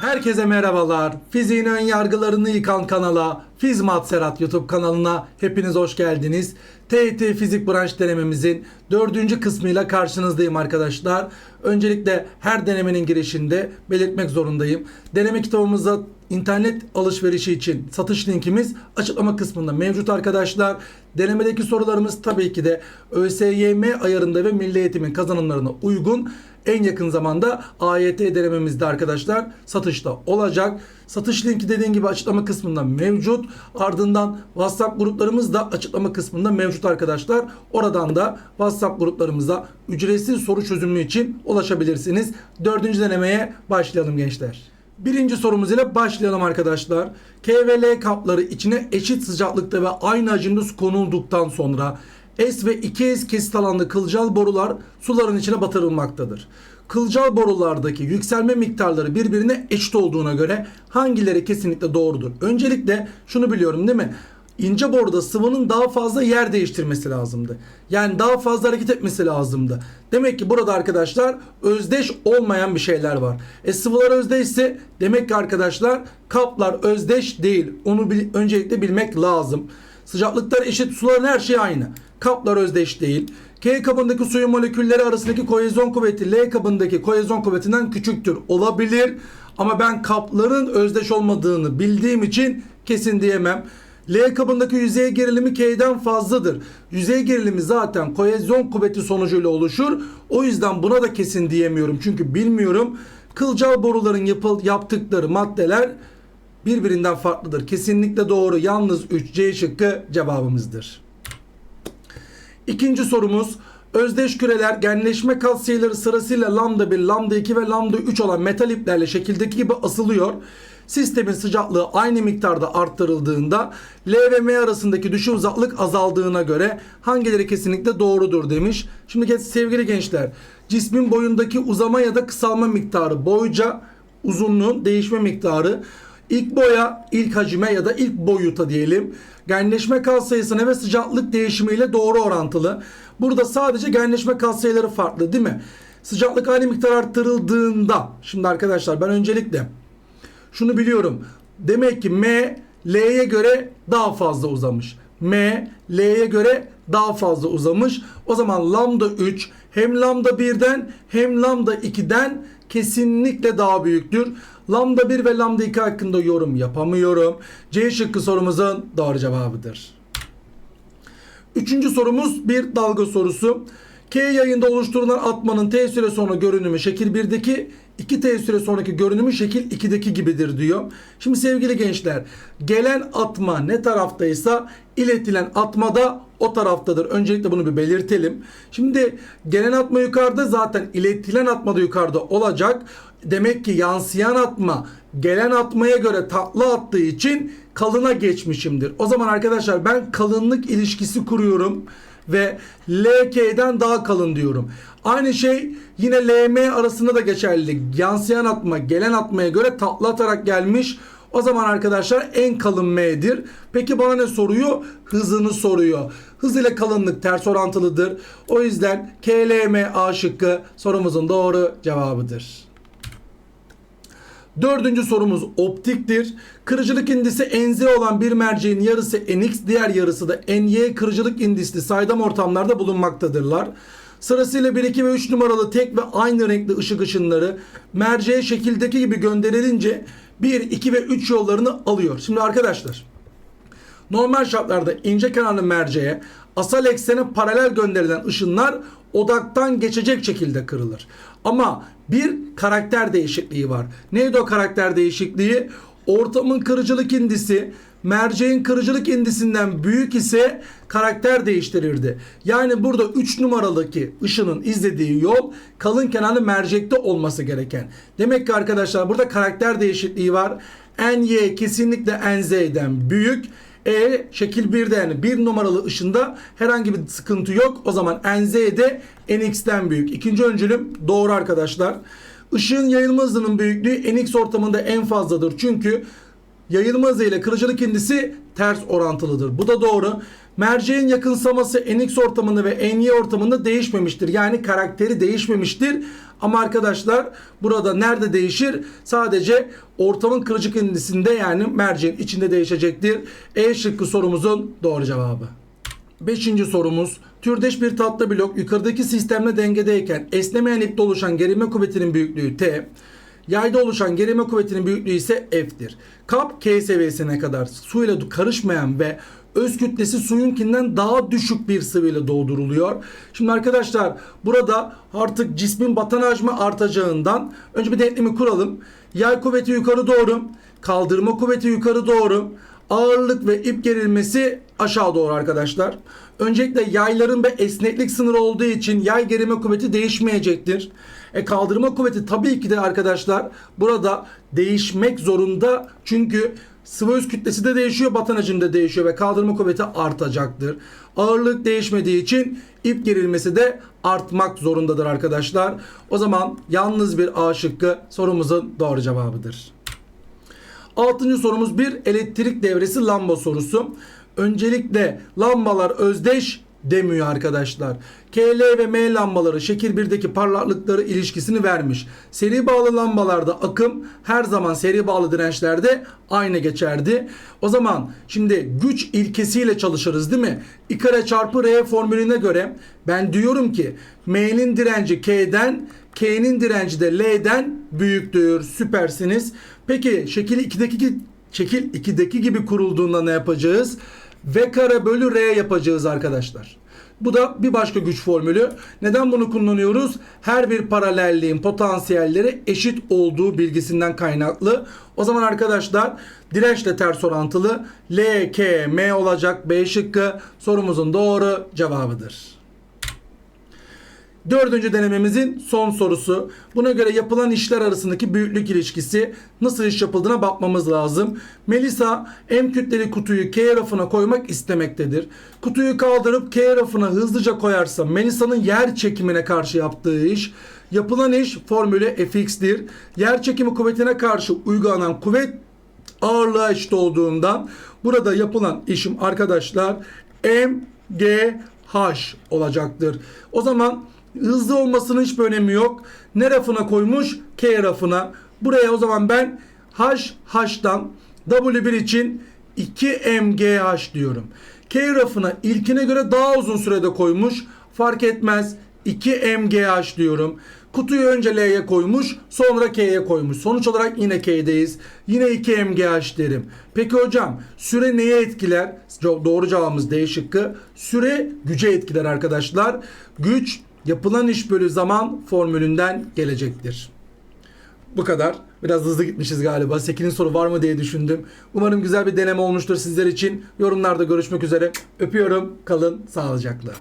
Herkese merhabalar. Fiziğin ön yargılarını yıkan kanala Fizmat Serhat YouTube kanalına hepiniz hoş geldiniz. TET Fizik branş denememizin dördüncü kısmıyla karşınızdayım arkadaşlar. Öncelikle her denemenin girişinde belirtmek zorundayım. Deneme kitabımızda internet alışverişi için satış linkimiz açıklama kısmında mevcut arkadaşlar. Denemedeki sorularımız tabii ki de ÖSYM ayarında ve Milli Eğitim'in kazanımlarına uygun en yakın zamanda AYT denememizde arkadaşlar satışta olacak. Satış linki dediğim gibi açıklama kısmında mevcut. Ardından WhatsApp gruplarımız da açıklama kısmında mevcut arkadaşlar. Oradan da WhatsApp gruplarımıza ücretsiz soru çözümü için ulaşabilirsiniz. Dördüncü denemeye başlayalım gençler. Birinci sorumuz ile başlayalım arkadaşlar. K ve L kapları içine eşit sıcaklıkta ve aynı hacimde su konulduktan sonra S ve 2S kesit alanlı kılcal borular suların içine batırılmaktadır. Kılcal borulardaki yükselme miktarları birbirine eşit olduğuna göre hangileri kesinlikle doğrudur? Öncelikle şunu biliyorum değil mi? İnce boruda sıvının daha fazla yer değiştirmesi lazımdı. Yani daha fazla hareket etmesi lazımdı. Demek ki burada arkadaşlar özdeş olmayan bir şeyler var. E sıvılar özdeşse demek ki arkadaşlar kaplar özdeş değil. Onu bil- öncelikle bilmek lazım. Sıcaklıklar eşit, suların her şey aynı. Kaplar özdeş değil. K kabındaki suyun molekülleri arasındaki kohezyon kuvveti L kabındaki kohezyon kuvvetinden küçüktür. Olabilir ama ben kapların özdeş olmadığını bildiğim için kesin diyemem. L kabındaki yüzey gerilimi K'den fazladır. Yüzey gerilimi zaten kohezyon kuvveti sonucuyla oluşur. O yüzden buna da kesin diyemiyorum. Çünkü bilmiyorum. Kılcal boruların yapıl yaptıkları maddeler birbirinden farklıdır. Kesinlikle doğru. Yalnız 3 C şıkkı cevabımızdır. İkinci sorumuz özdeş küreler genleşme katsayıları sırasıyla lambda 1, lambda 2 ve lambda 3 olan metal iplerle şekildeki gibi asılıyor. Sistemin sıcaklığı aynı miktarda arttırıldığında L ve M arasındaki düşey uzaklık azaldığına göre hangileri kesinlikle doğrudur demiş. Şimdi sevgili gençler cismin boyundaki uzama ya da kısalma miktarı boyca uzunluğun değişme miktarı İlk boya, ilk hacime ya da ilk boyuta diyelim. Genleşme katsayısına ve sıcaklık değişimiyle doğru orantılı. Burada sadece genleşme katsayıları farklı değil mi? Sıcaklık aynı miktar arttırıldığında. Şimdi arkadaşlar ben öncelikle şunu biliyorum. Demek ki M L'ye göre daha fazla uzamış. M L'ye göre daha fazla uzamış. O zaman lambda 3 hem lambda 1'den hem lambda 2'den kesinlikle daha büyüktür. Lambda 1 ve lambda 2 hakkında yorum yapamıyorum. C şıkkı sorumuzun doğru cevabıdır. Üçüncü sorumuz bir dalga sorusu. K yayında oluşturulan atmanın T süre sonra görünümü şekil 1'deki 2 T süre sonraki görünümü şekil 2'deki gibidir diyor. Şimdi sevgili gençler gelen atma ne taraftaysa iletilen atma da o taraftadır. Öncelikle bunu bir belirtelim. Şimdi gelen atma yukarıda zaten iletilen atma da yukarıda olacak. Demek ki yansıyan atma gelen atmaya göre tatlı attığı için kalına geçmişimdir. O zaman arkadaşlar ben kalınlık ilişkisi kuruyorum ve LK'den daha kalın diyorum. Aynı şey yine LM arasında da geçerli. Yansıyan atma gelen atmaya göre tatlı atarak gelmiş. O zaman arkadaşlar en kalın M'dir. Peki bana ne soruyor? Hızını soruyor. Hız ile kalınlık ters orantılıdır. O yüzden KLM A şıkkı sorumuzun doğru cevabıdır. Dördüncü sorumuz optiktir. Kırıcılık indisi NZ olan bir merceğin yarısı NX, diğer yarısı da NY kırıcılık indisli saydam ortamlarda bulunmaktadırlar. Sırasıyla 1, 2 ve 3 numaralı tek ve aynı renkli ışık ışınları merceğe şekildeki gibi gönderilince 1, 2 ve 3 yollarını alıyor. Şimdi arkadaşlar Normal şartlarda ince kenarlı merceğe asal eksene paralel gönderilen ışınlar odaktan geçecek şekilde kırılır. Ama bir karakter değişikliği var. Neydi o karakter değişikliği? Ortamın kırıcılık indisi merceğin kırıcılık indisinden büyük ise karakter değiştirirdi. Yani burada 3 numaralıki ışının izlediği yol kalın kenarlı mercekte olması gereken. Demek ki arkadaşlar burada karakter değişikliği var. NY kesinlikle NZ'den büyük. E şekil 1'de yani 1 numaralı ışında herhangi bir sıkıntı yok. O zaman NZ de NX'ten büyük. İkinci öncülüm doğru arkadaşlar. Işığın yayılma hızının büyüklüğü NX ortamında en fazladır. Çünkü yayılma hızı ile kırıcılık indisi ters orantılıdır. Bu da doğru. Merceğin yakınsaması NX ortamında ve NY ortamında değişmemiştir. Yani karakteri değişmemiştir. Ama arkadaşlar burada nerede değişir? Sadece ortamın kırıcılık indisinde yani merceğin içinde değişecektir. E şıkkı sorumuzun doğru cevabı. Beşinci sorumuz. Türdeş bir tatlı blok yukarıdaki sistemle dengedeyken esnemeyen ipte oluşan gerilme kuvvetinin büyüklüğü T. Yayda oluşan gerilme kuvvetinin büyüklüğü ise F'tir. Kap K seviyesine kadar suyla karışmayan ve öz kütlesi suyunkinden daha düşük bir sıvıyla dolduruluyor. Şimdi arkadaşlar burada artık cismin batan hacmi artacağından önce bir denklemi kuralım. Yay kuvveti yukarı doğru, kaldırma kuvveti yukarı doğru, ağırlık ve ip gerilmesi aşağı doğru arkadaşlar. Öncelikle yayların ve esneklik sınırı olduğu için yay gerilme kuvveti değişmeyecektir. E kaldırma kuvveti tabii ki de arkadaşlar burada değişmek zorunda. Çünkü sıvı öz kütlesi de değişiyor, batan hacim de değişiyor ve kaldırma kuvveti artacaktır. Ağırlık değişmediği için ip gerilmesi de artmak zorundadır arkadaşlar. O zaman yalnız bir A şıkkı sorumuzun doğru cevabıdır. Altıncı sorumuz bir elektrik devresi lamba sorusu. Öncelikle lambalar özdeş demiyor arkadaşlar. KL ve M lambaları şekil 1'deki parlaklıkları ilişkisini vermiş. Seri bağlı lambalarda akım her zaman seri bağlı dirençlerde aynı geçerdi. O zaman şimdi güç ilkesiyle çalışırız değil mi? I kare çarpı R formülüne göre ben diyorum ki M'nin direnci K'den K'nin direnci de L'den büyüktür. Süpersiniz. Peki şekil 2'deki şekil 2'deki gibi kurulduğunda ne yapacağız? V kare bölü R yapacağız arkadaşlar. Bu da bir başka güç formülü. Neden bunu kullanıyoruz? Her bir paralelliğin potansiyelleri eşit olduğu bilgisinden kaynaklı. O zaman arkadaşlar dirençle ters orantılı L, K, M olacak B şıkkı sorumuzun doğru cevabıdır. Dördüncü denememizin son sorusu. Buna göre yapılan işler arasındaki büyüklük ilişkisi nasıl iş yapıldığına bakmamız lazım. Melisa M kütleli kutuyu K rafına koymak istemektedir. Kutuyu kaldırıp K rafına hızlıca koyarsa Melisa'nın yer çekimine karşı yaptığı iş Yapılan iş formülü Fx'tir. Yer çekimi kuvvetine karşı uygulanan kuvvet ağırlığa eşit olduğundan burada yapılan işim arkadaşlar MGH olacaktır. O zaman hızlı olmasının hiçbir önemi yok. Ne rafına koymuş? K rafına. Buraya o zaman ben HH'dan W1 için 2 MGH diyorum. K rafına ilkine göre daha uzun sürede koymuş. Fark etmez. 2 MGH diyorum. Kutuyu önce L'ye koymuş, sonra K'ye koymuş. Sonuç olarak yine K'deyiz. Yine 2 MGH derim. Peki hocam süre neye etkiler? Doğru cevabımız D şıkkı. Süre güce etkiler arkadaşlar. Güç yapılan iş bölü zaman formülünden gelecektir. Bu kadar. Biraz hızlı gitmişiz galiba. 8. soru var mı diye düşündüm. Umarım güzel bir deneme olmuştur sizler için. Yorumlarda görüşmek üzere. Öpüyorum. Kalın sağlıcakla.